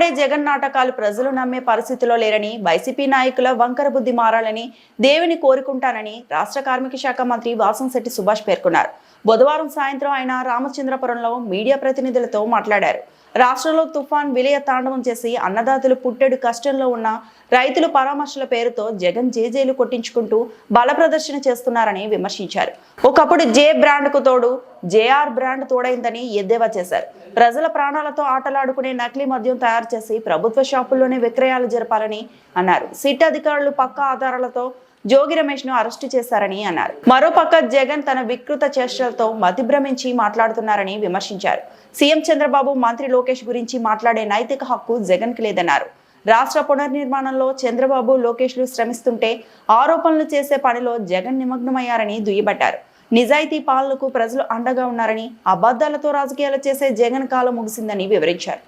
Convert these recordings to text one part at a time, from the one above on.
ఆడే జగన్ నాటకాలు ప్రజలు నమ్మే పరిస్థితిలో లేరని వైసీపీ నాయకుల వంకర బుద్ధి మారాలని దేవిని కోరుకుంటానని రాష్ట్ర కార్మిక శాఖ మంత్రి వాసంశెట్టి సుభాష్ పేర్కొన్నారు. బుధవారం సాయంత్రం ఆయన రామచంద్రపురంలో మీడియా ప్రతినిధులతో మాట్లాడారు. రాష్ట్రంలో తుఫాన్ విలయ తాండవం చేసి అన్నదాతలు పుట్టెడు కష్టంలో ఉన్న రైతులు పరామర్శల పేరుతో జగన్ జేజేలు కొట్టించుకుంటూ బల ప్రదర్శన చేస్తున్నారని విమర్శించారు. ఒకప్పుడు జే బ్రాండ్కు తోడు జేఆర్ బ్రాండ్ తోడైందని ఎద్దేవా చేశారు. ప్రజల ప్రాణాలతో ఆటలాడుకునే నకిలీ మద్యం తయారు చేసి ప్రభుత్వ షాపుల్లోనే విక్రయాలు జరపాలని అన్నారు. సిట్ అధికారులు పక్కా ఆధారాలతో జోగి రమేష్ను అరెస్టు చేశారని అన్నారు. మరోపక్క జగన్ తన వికృత చేష్టలతో మతిభ్రమించి మాట్లాడుతున్నారని విమర్శించారు. సీఎం చంద్రబాబు మంత్రి లోకేష్ గురించి మాట్లాడే నైతిక హక్కు జగన్కి లేదన్నారు. రాష్ట్ర పునర్నిర్మాణంలో చంద్రబాబు లోకేష్లు శ్రమిస్తుంటే ఆరోపణలు చేసే పనిలో జగన్ నిమగ్నమయ్యారని దుయ్యబట్టారు. నిజాయితీ పాలనకు ప్రజలు అండగా ఉన్నారని అబద్ధాలతో రాజకీయాలు చేసే జగన్ కాలం ముగిసిందని వివరించారు.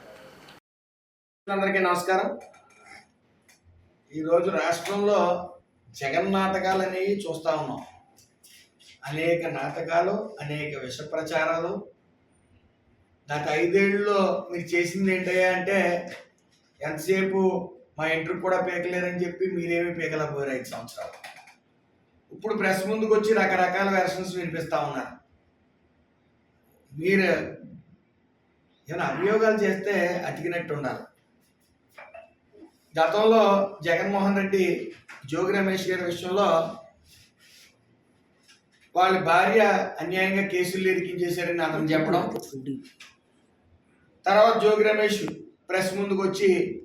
అందరికీ నమస్కారం. ఈరోజు రాష్ట్రంలో జగన్ నాటకాలు అనేవి చూస్తూ ఉన్నాం. అనేక నాటకాలు అనేక విష ప్రచారాలు గత ఐదేళ్ళలో మీరు చేసింది ఏంటయ్యా అంటే ఎంతసేపు మా ఇంటికి కూడా పీకలేరని చెప్పి మీరేమీ పీకలేకపోయారు ఐదు సంవత్సరాలు. ఇప్పుడు ప్రెస్ ముందుకు వచ్చి రకరకాల వెర్షన్స్ వినిపిస్తూ ఉన్నారు. మీరు ఏమైనా అభియోగాలు చేస్తే అతికినట్టు ఉండాలి. గతంలో జగన్మోహన్ రెడ్డి జోగి రమేష్ గారి విషయంలో వాళ్ళ భార్య అన్యాయంగా కేసులు ఇరికించేశారని అతను చెప్పడం. తర్వాత జోగి రమేష్ ప్రెస్ ముందుకు వచ్చి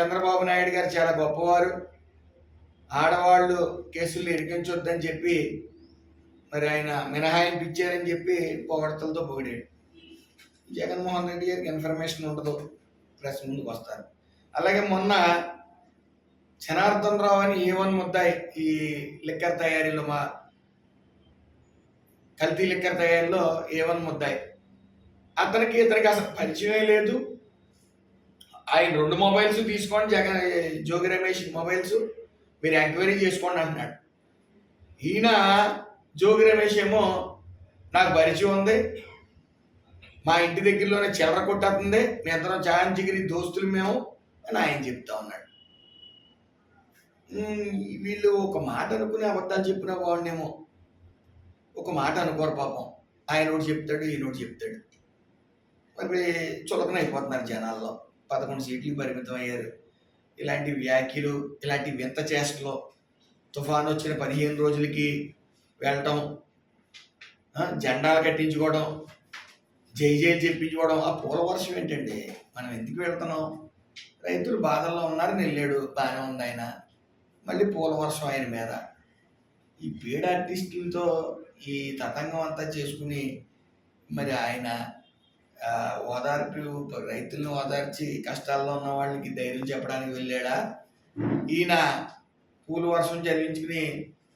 చంద్రబాబు నాయుడు గారు చాలా గొప్పవారు. ఆడవాళ్ళు కేసులు ఇరికించొద్దని చెప్పి మరి ఆయన మినహాయింపు ఇచ్చారని చెప్పి పొగడతలతో పొగిడాడు. జగన్మోహన్ రెడ్డి గారికి ఇన్ఫర్మేషన్ ఉండదు. ప్రెస్ ముందుకు వస్తారు. అలాగే మొన్న జనార్దన్ రావు అని ఏ వన్ ముద్దాయి ఈ లిక్కర్ తయారీలో మా కల్తీ లిక్కర్ తయారీలో ఏ వన్ ముద్దాయి. అతనికి ఇతనికి అసలు పరిచయమే లేదు. ఆయన రెండు మొబైల్స్ తీసుకోండి జగన్ జోగి రమేష్ మొబైల్స్ మీరు ఎంక్వైరీ చేసుకోండి అంటున్నాడు. ఈయన జోగి రమేష్ ఏమో నాకు పరిచయం ఉంది. మా ఇంటి దగ్గరలోనే చిల్లర కొట్టేస్తుంది. మీ అందరం చాంచిగిరి దోస్తులు మేము అని ఆయన చెప్తా ఉన్నాడు. వీళ్ళు ఒక మాట అనుకుని అబద్ధాలు చెప్పిన బాగుండేమో ఒక మాట అనుకోరు పాపం. ఆయన ఒకటి చెప్తాడు ఈయన ఒకటి చెప్తాడు. మరి చులకన అయిపోతున్నారు జనాల్లో. పదకొండు సీట్లు పరిమితం అయ్యారు. ఇలాంటి వ్యాఖ్యలు ఇలాంటి వింత చేష్టలు తుఫాన్ వచ్చిన పదిహేను రోజులకి వెళ్ళటం జెండాలు కట్టించుకోవడం జై జై చెప్పించుకోవడం ఆ పూల వర్షం ఏంటండి? మనం ఎందుకు వెళ్తున్నాం? రైతులు బాధల్లో ఉన్నారని వెళ్ళాడు బాగానే ఉంది ఆయన. మళ్ళీ పూల వర్షం ఆయన మీద. ఈ పేడ ఆర్టిస్టులతో ఈ తతంగం అంతా చేసుకుని మరి ఆయన ఓదార్పు రైతులను ఓదార్చి కష్టాల్లో ఉన్న వాళ్ళకి ధైర్యం చెప్పడానికి వెళ్ళాడా? ఈయన పూల వర్షం చదివించుకుని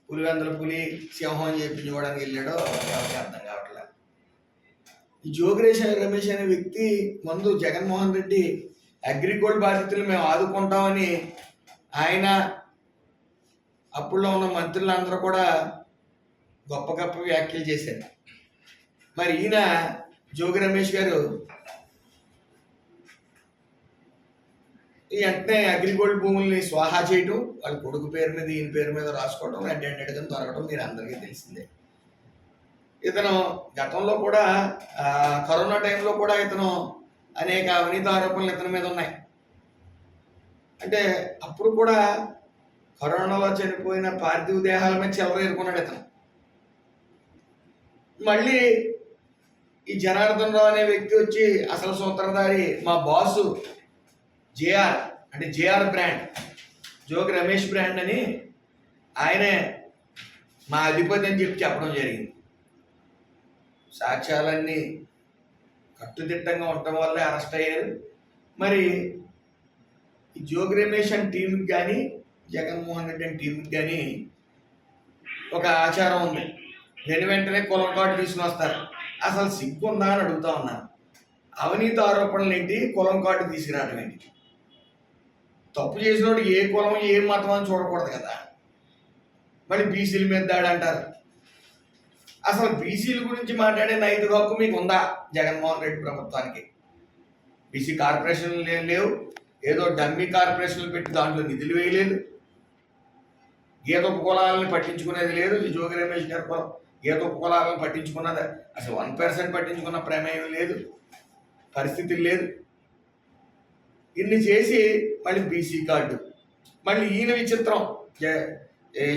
పులివెందుల పులి సింహం అని చెప్పించుకోవడానికి వెళ్ళాడో ఎవరికి అర్థం కావట్లేదు. ఈ జోగిరేష్ రమేష్ అనే వ్యక్తి ముందు జగన్మోహన్ రెడ్డి అగ్రిగోల్డ్ బాధితులు మేము ఆదుకుంటామని ఆయన అప్పుల్లో ఉన్న మంత్రులందరూ కూడా గొప్ప గొప్ప వ్యాఖ్యలు చేశారు. మరి ఈయన జోగి రమేష్ గారు ఈ వెంటనే అగ్రిగోల్డ్ భూముల్ని స్వాహా చేయటం వాళ్ళ కొడుకు పేరు మీద ఈయన పేరు మీద రాసుకోవడం రెడ్ హ్యాండెడ్గా దొరకడం మీరు అందరికీ తెలిసిందే. ఇతను గతంలో కూడా కరోనా టైంలో కూడా ఇతను అనేక అవినీతి ఆరోపణలు ఇతని మీద ఉన్నాయి. అంటే అప్పుడు కూడా కరోనాలో చనిపోయిన పార్థివ దేహాల మీద చెలరేరుకున్నాడు ఎరుకున్నాడు ఇతను. మళ్ళీ ఈ జనార్దన్ రావు అనే వ్యక్తి వచ్చి అసలు సూత్రధారి మా బాసు జేఆర్ అంటే JR brand Jogi Ramesh brand అని ఆయనే మా అధిపతి అని చెప్పి చెప్పడం జరిగింది. సాక్ష్యాలన్నీ కట్టుదిట్టంగా ఉండటం వల్లే అరెస్ట్ అయ్యారు. మరి ఈ జోగి రమేష్ అండ్ టీంకి కానీ జగన్మోహన్ రెడ్డి అని టీంకి కానీ ఒక ఆచారం ఉంది. వెను వెంటనే కులం కార్డు తీసుకుని వస్తారు. అసలు సిగ్గు ఉందా అని అడుగుతా ఉన్నాను అవినీతి ఆరోపణలు ఏంటి? కులం కార్డు తీసుకురావడం ఏంటి? తప్పు చేసినోడు ఏ కులం ఏ మతం అని చూడకూడదు కదా. మళ్ళీ బీసీల మీద దాడి అంటారు. అసలు బీసీల గురించి మాట్లాడే నైతిక హక్కు మీకు ఉందా జగన్మోహన్ రెడ్డి ప్రభుత్వానికి? బీసీ కార్పొరేషన్లు ఏం లేవు. ఏదో డమ్మీ కార్పొరేషన్లు పెట్టి దాంట్లో నిధులు వేయలేదు. గీత ఉపకులాలను పట్టించుకునేది లేదు. ఈ జోగి రమేష్ గారి కులం గీత ఉపకులాలను పట్టించుకున్నది. అసలు వన్ పర్సెంట్ పట్టించుకున్న ప్రమేయం లేదు. పరిస్థితి లేదు. ఇన్ని చేసి మళ్ళీ బీసీ కార్డు మళ్ళీ ఈయన విచిత్రం.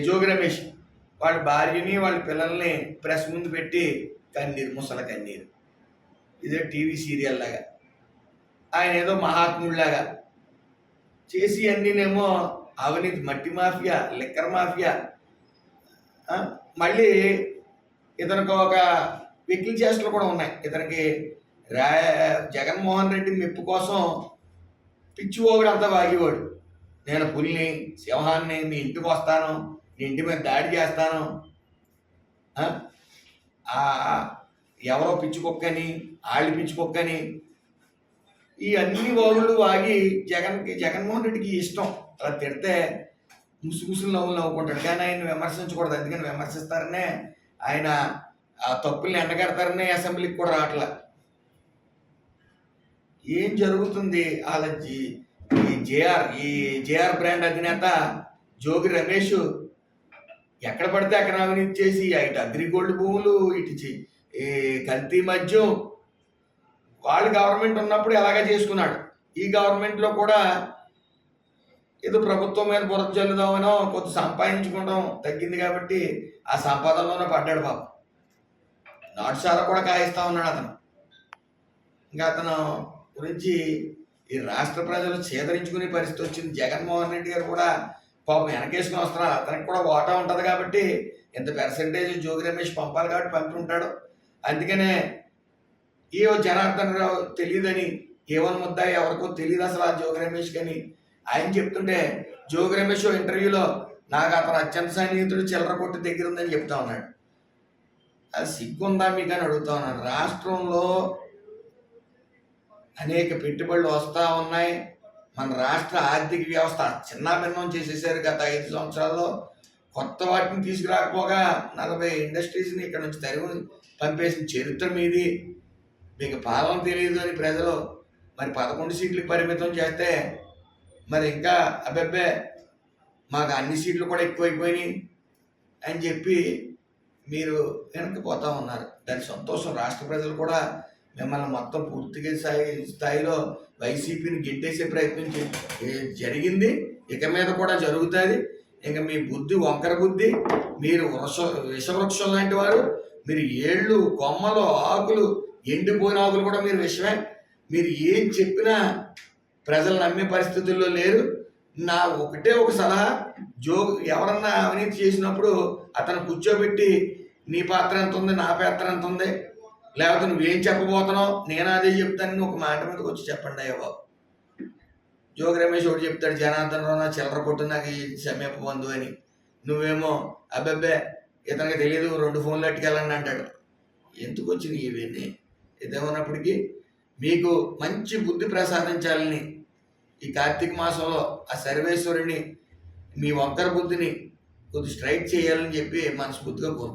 జోగి రమేష్ వాళ్ళ భార్యని వాళ్ళ పిల్లల్ని ప్రెస్ ముందు పెట్టి కన్నీరు ముసల కన్నీరు. ఇదే టీవీ సీరియల్ లాగా. ఆయన ఏదో మహాత్ముడిలాగా చేసి అన్నీనేమో అవినీతి మట్టి మాఫియా లిక్కర్ మాఫియా మళ్ళీ ఇతనికి ఒక వెకిల్ చేష్టలు కూడా ఉన్నాయి. ఇతనికి రా జగన్మోహన్ రెడ్డి మెప్పు కోసం పిచ్చిపోగుడు అంతా వాగేవాడు. నేను పులిని సింహాన్ని మీ ఇంటికి వస్తాను నీ ఇంటి మీద దాడి చేస్తాను. ఎవరో పిచ్చి కుక్కని ఆళ్ళు పిచ్చి కుక్కని ఈ అన్ని వాగులు వాగి జగన్కి జగన్మోహన్ రెడ్డికి ఇష్టం. అలా తిడితే ముసుగుసులు నవ్వులు నవ్వుకుంటాడు. కానీ ఆయన విమర్శించకూడదు. అందుకని విమర్శిస్తారనే ఆయన ఆ తప్పుల్ని ఎండగడతారనే అసెంబ్లీకి కూడా రావట్లా. ఏం జరుగుతుంది? వాళ్ళ ఈ జేఆర్ ఈ జేఆర్ బ్రాండ్ అధినేత జోగి రమేష్ ఎక్కడ పడితే అక్కడ అవినీతి చేసి ఇటు అగ్రిగోల్డ్ భూములు ఇటు చి- కల్తీ మద్యం వాళ్ళు గవర్నమెంట్ ఉన్నప్పుడు ఎలాగే చేసుకున్నాడు? ఈ గవర్నమెంట్లో కూడా ఏదో ప్రభుత్వం మీద బురద చల్లుదామనో కొంత సంపాదించుకోవడం తగ్గింది కాబట్టి ఆ సంపాదనలోనే పడ్డాడు బాబు నాటుశాల కూడా కాయిస్తా ఉన్నాడు అతను. ఇంకా అతను గురించి ఈ రాష్ట్ర ప్రజలు చేదరించుకునే పరిస్థితి వచ్చింది. జగన్మోహన్ రెడ్డి గారు కూడా పాపం వెనకేసుకుని వస్తున్నారు. అతనికి కూడా ఓటా ఉంటుంది కాబట్టి ఎంత పెర్సెంటేజ్ జోగి రమేష్ పంపాలి కాబట్టి పంపి ఉంటాడు అందుకనే ఏవో జనార్దన్ రావు తెలియదని ఏవన్ ముద్ద ఎవరికో తెలియదు అసలు ఆ జోగి రమేష్ కానీ ఆయన చెప్తుంటే జోగి రమేష్ ఇంటర్వ్యూలో నాకు అతను అత్యంత సన్నిహితుడు చిల్లర కొట్టు దగ్గర ఉందని చెప్తా ఉన్నాడు. అది సిగ్గుందా మీకు అని అడుగుతా ఉన్నాను రాష్ట్రంలో అనేక పెట్టుబడులు వస్తూ ఉన్నాయి. మన రాష్ట్ర ఆర్థిక వ్యవస్థ చిన్నాభిన్నం చేసేసారు గత ఐదు సంవత్సరాల్లో. కొత్త వాటిని తీసుకురాకపోగా నలభై ఇండస్ట్రీస్ని ఇక్కడ నుంచి తరిగి పంపేసిన చరిత్ర మీది. మీకు పాలన తెలియదు అని ప్రజలు మరి పదకొండు సీట్లకు పరిమితం చేస్తే మరి ఇంకా అబ్బెబ్బే మాకు అన్ని సీట్లు కూడా ఎక్కువైపోయినాయి అని చెప్పి మీరు వెనక్కిపోతూ ఉన్నారు. దాని సంతోషం రాష్ట్ర ప్రజలు కూడా మిమ్మల్ని మొత్తం పూర్తిగా స్థాయి స్థాయిలో వైసీపీని గెట్టేసే ప్రయత్నం చే- జరిగింది ఇక మీద కూడా జరుగుతుంది. ఇంకా మీ బుద్ధి వంకర బుద్ధి మీరు వృష విషవృక్షం లాంటి వారు మీరు ఏళ్ళు కొమ్మలు ఆకులు ఎండిపోయిన ఆకులు కూడా మీరు విషమే మీరు ఏం చెప్పినా ప్రజలు నమ్మే పరిస్థితుల్లో లేరు. నా ఒకటే ఒక సలహా జో ఎవరన్నా అవినీతి చేసినప్పుడు అతను కూర్చోబెట్టి నీ పాత్ర ఎంత ఉంది నా పాత్ర ఎంత ఉంది లేకపోతే నువ్వేం చెప్పబోతున్నావు? నేను అదే చెప్తానని ఒక మాట మీదకి వచ్చి చెప్పండి అయ్యో బాబు. జోగి రమేష్ ఒకటి చెప్తాడు జనార్దన్ రావు నా చిల్లర కొట్టు నాకు ఈ సమీప బంధువు అని. నువ్వేమో అబ్బబ్బే ఇతనికి తెలియదు రెండు ఫోన్లు అట్టుకెళ్ళండి అంటాడు. ఎందుకు వచ్చినాయి ఇవన్నీ? ఇదేమన్నప్పటికీ మీకు మంచి బుద్ధి ప్రసాదించాలని ఈ కార్తీక మాసంలో ఆ సర్వేశ్వరుని మీ వంకర బుద్ధిని కొద్ది స్ట్రైక్ చేయాలని చెప్పి మనస్ఫూర్తిగా కోరుకుంటున్నాను.